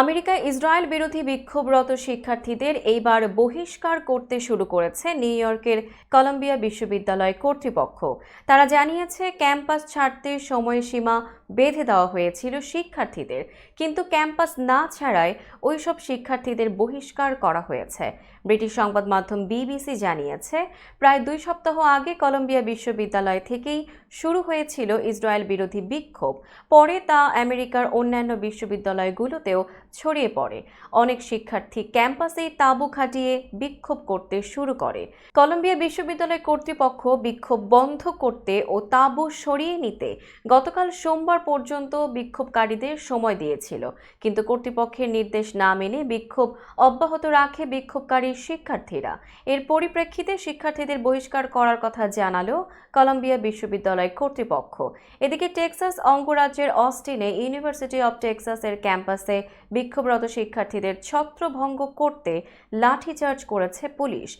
আমেরিকায় ইসরায়েল বিরোধী বিক্ষোভরত শিক্ষার্থীদের এইবার বহিষ্কার করতে শুরু করেছে নিউ ইয়র্কের কলম্বিয়া বিশ্ববিদ্যালয় কর্তৃপক্ষ। তারা জানিয়েছে, ক্যাম্পাস ছাড়তে সময়সীমা বেঁধে দেওয়া হয়েছিল শিক্ষার্থীদের। কিন্তু ক্যাম্পাস না ছাড়ায় ওইসব শিক্ষার্থীদের বহিষ্কার করা হয়েছে। ব্রিটিশ সংবাদ মাধ্যম বিবিসি জানিয়েছে, প্রায় দুই সপ্তাহ আগে কলম্বিয়া বিশ্ববিদ্যালয় থেকেই শুরু হয়েছিল ইসরায়েল বিরোধী বিক্ষোভ। পরে তা আমেরিকার অন্যান্য বিশ্ববিদ্যালয়গুলোতেও ছড়িয়ে পড়ে। অনেক শিক্ষার্থী ক্যাম্পাসেই তাঁবু খাটিয়ে বিক্ষোভ করতে শুরু করে। কলম্বিয়া বিশ্ববিদ্যালয় কর্তৃপক্ষ বিক্ষোভ বন্ধ করতে ও তাঁবু সরিয়ে নিতে গতকাল সোমবার পর্যন্ত বিক্ষোভকারীদের সময় দিয়েছিল। কিন্তু কর্তৃপক্ষের নির্দেশ না মেনে বিক্ষোভ অব্যাহত রাখে বিক্ষোভকারী শিক্ষার্থীরা। এর পরিপ্রেক্ষিতে শিক্ষার্থীদের বহিষ্কার করার কথা জানালো কলম্বিয়া বিশ্ববিদ্যালয় কর্তৃপক্ষ। এদিকে টেক্সাস অঙ্গরাজ্যের অস্টিনে ইউনিভার্সিটি অব টেক্সাসের ক্যাম্পাসে বিক্ষোভরত শিক্ষার্থীদের ছত্রভঙ্গ করতে লাঠিচার্জ করেছে পুলিশ।